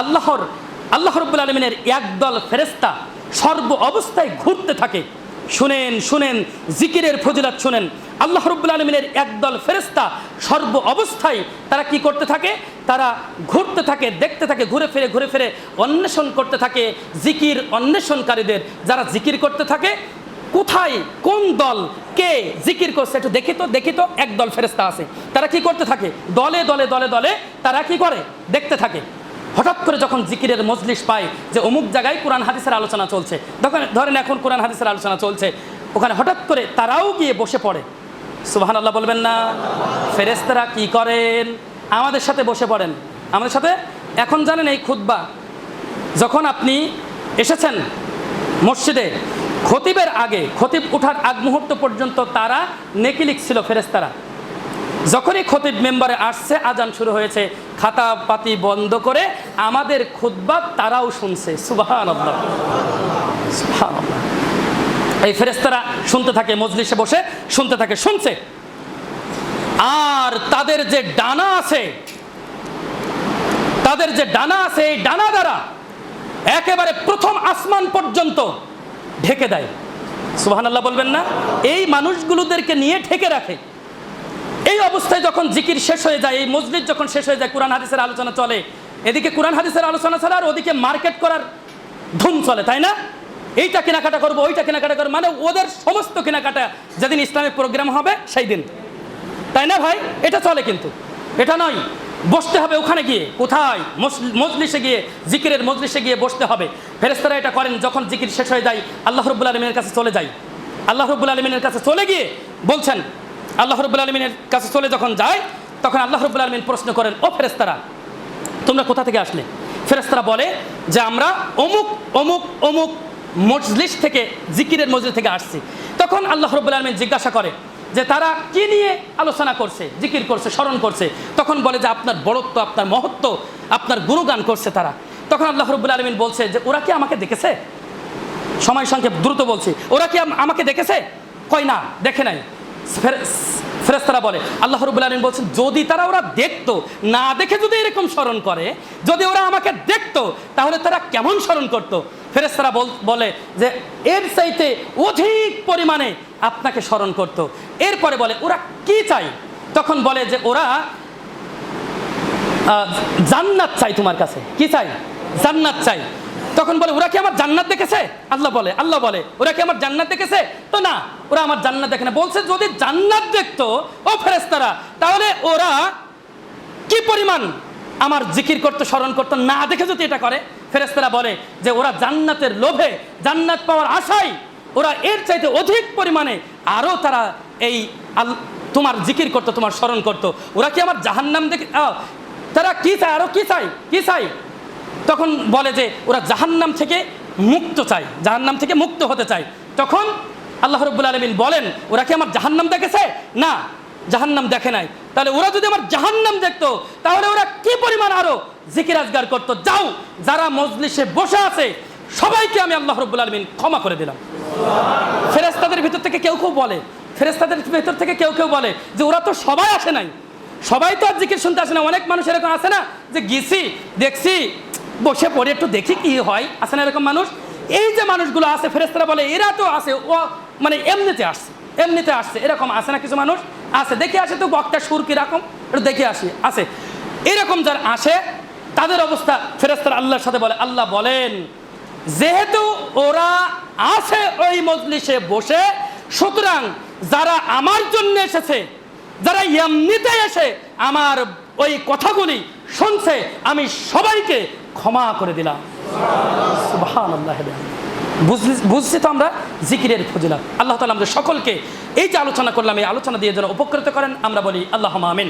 আল্লাহর, আল্লাহ রব্বুল আলমিনের একদল ফেরেস্তা সর্ব অবস্থায় ঘুরতে থাকে। শুনেন শুনেন, জিকিরের ফজিলাত শুনেন। আল্লাহ রব্বুল আলমিনের একদল ফেরেস্তা সর্ব অবস্থায় তারা কি করতে থাকে? তারা ঘুরতে থাকে, দেখতে থাকে, ঘুরে ফিরে ঘুরে ফিরে অন্বেষণ করতে থাকে। জিকির অন্বেষণকারীদের যারা জিকির করতে থাকে, কোথায়, কোন দল, কে জিকির করছে একটু দেখি তো দেখি তো এক দল ফেরেস্তা আছে। তারা কি করতে থাকে? দলে দলে দলে দলে তারা কি করে? দেখতে থাকে। হঠাৎ করে যখন জিকিরের মজলিস পায় যে অমুক জায়গায় কোরআন হাদিসের আলোচনা চলছে, তখন ধরেন এখন কোরআন হাদিসের আলোচনা চলছে, ওখানে হঠাৎ করে তারাও গিয়ে বসে পড়ে। সুবাহান আল্লাহ বলবেন না। ফেরেস্তারা কি করেন? আমাদের সাথে বসে পড়েন। আমাদের সাথে? এখন জানেন এই খুদ্া যখন আপনি এসেছেন মসজিদে, খতিবের আগে, খতিব ওঠার আগ মুহূর্ত পর্যন্ত তারা নেকি লিখছিল ফেরেস্তারা যখনই খতিব মেম্বারে আসছে, আজান শুরু হয়েছে খাতা পাতি বন্ধ করে আমাদের খুদ্া তারাও শুনছে। সুবাহান সুবহান। এই ফেরেস্তারা শুনতে থাকে, মজলিসে বসে শুনতে থাকে, শুনছে। আর তাদের যে ডানা আছে, তাদের যে ডানা আছে, এই ডানা দ্বারা একেবারে প্রথম আসমান পর্যন্ত ঢেকে দেয়। সুহান আল্লাহ বলবেন না, এই মানুষগুলোদেরকে নিয়ে ঢেকে রাখে। এই অবস্থায় যখন জিকির শেষ হয়ে যায়, এই মসজিদ যখন শেষ হয়ে যায়, কোরআন হাদিসের আলোচনা চলে। এদিকে কোরআন হাদিসের আলোচনা চলে আর ওদিকে মার্কেট করার ধুম চলে, তাই না? এইটা কেনাকাটা করব, ওইটা কেনাকাটা করব মানে ওদের সমস্ত কেনাকাটা যেদিন ইসলামিক প্রোগ্রাম হবে, সেই দিন। তাই না ভাই? এটা চলে কিন্তু। এটা নয়, বসতে হবে ওখানে গিয়ে, কোথায়? মজলিসে গিয়ে, জিকিরের মজলিসে গিয়ে বসতে হবে। ফেরেস্তারা এটা করেন, যখন জিকির শেষ হয়ে যায়, আল্লাহ রব্বুল আলমিনের কাছে চলে যায়। আল্লাহ রব্বুল আলমিনের কাছে চলে গিয়ে বলছেন আল্লাহ রব্বুল আলমিনের কাছে চলে যখন যায়, তখন আল্লাহ রব্বুল আলমিন প্রশ্ন করেন, ও ফেরেস্তারা তোমরা কোথা থেকে আসলে? ফেরেস্তারা বলে যে, আমরা অমুক অমুক অমুক মজলিস থেকে, জিকিরের মসজিদ থেকে আসছি। তখন আল্লাহ রব্বুল আলমিন জিজ্ঞাসা করে যে, তারা কি নিয়ে আলোচনা করছে, জিকির করছে, স্মরণ করছে? তখন বলে যে, আপনার বড়ত্ব, আপনার মহত্ব, আপনার গুণগান করছে তারা। তখন আল্লাহ রব্বুল আলমিন বলছে যে, ওরা কি আমাকে দেখেছে? সময় সংক্ষেপ দ্রুত বলছি, ওরা কি আমাকে দেখেছে? কয়, না, দেখে নাই। ফেরেস্তারা বলে, আল্লাহ রবুল আলমিন বলছেন, যদি তারা ওরা দেখতো, না দেখে যদি এরকম স্মরণ করে, যদি ওরা আমাকে দেখতো, তাহলে তারা কেমন স্মরণ করতো? ফেরেস্তারা বলে যে, এর চাইতে অধিক পরিমাণে আপনাকে স্মরণ করতো। এরপরে বলে, ওরা কি চাই তখন বলে যে, ওরা জান্নাত চাই তোমার কাছে। কি চাই জান্নাত চাই তখন বলে, ওরা কি আমার জান্নাত দেখেছে? আল্লাহ বলে আল্লাহ বলে, ওরা কি আমার জান্নাত দেখেছে? তো না, ওরা আমার জান্নাত দেখে না। বলছে, যদি জান্নাত দেখতো, ও ফেরেস্তারা তাহলে ওরা কি পরিমাণ আমার জিকির করতে, স্মরণ করতো? না দেখে যদি এটা করে? ফেরেস্তারা বলে যে, ওরা জান্নাতের লোভে, জান্নাত পাওয়ার আশায়, ওরা এর চাইতে অধিক পরিমাণে আরও তারা এই তোমার জিকির করতো, তোমার স্মরণ করতো। ওরা কি আমার জাহান্নাম দেখে তারা কি চায় আরও কি চাই কি চাই তখন বলে যে ওরা জাহান্নাম থেকে মুক্ত চায়, জাহান্নাম থেকে মুক্ত হতে চায়। তখন আল্লাহ রব্বুল আলমিন বলেন, ওরা কি আমার জাহান্নাম দেখেছে? না, জাহান্নাম দেখে নাই। তাহলে ওরা যদি আমার জাহান্নাম দেখতো, তাহলে ওরা কি পরিমাণ আরও জিকির আজগার করতো? যাও, যারা মজলিসে বসে আছে, সবাইকে আমি আল্লাহ রব্বুল আলমিন ক্ষমা করে দিলাম। ফেরেস্তাদের ভিতর থেকে কেউ কেউ বলে ফেরেস্তাদের ভিতর থেকে কেউ কেউ বলে যে ওরা তো সবাই আসে নাই। সবাই তো আর জিকির শুনতে আসে না। অনেক মানুষ এরকম আসে না যে গেছি, দেখছি বসে পড়ে, একটু দেখি কি হয়। আসে না এরকম মানুষ? এই যে মানুষগুলো আছে ফেরেস্তারা বলে, এরা তো আছে, ও মানে এমনিতে আসছে এমনিতে আসছে। এরকম আসে না কিছু মানুষ? আছে, দেখে আসে তো বক্তা সুর কীরকম? একটু দেখে আসি, আছে। এরকম যারা আসে, তাদের অবস্থা ফেরেস্তারা আল্লাহর সাথে বলে, আল্লাহ বলেন, যেহেতু ওরা আছে ওই মজলিসে বসে, সুতরাং যারা আমার জন্য এসেছে, যারা এমনিতে এসে আমার ওই কথাগুলি শুনছে, আমি সবাইকে ক্ষমা করে দিলাম। বুঝলি বুঝছি তো আমরা? জিকিরের ফজিলাম আল্লাহ তালা আমাদের সকলকে এই যে আলোচনা করলাম, এই আলোচনা দিয়ে যেন উপকৃত করেন, আমরা বলি আল্লাহ আমিন।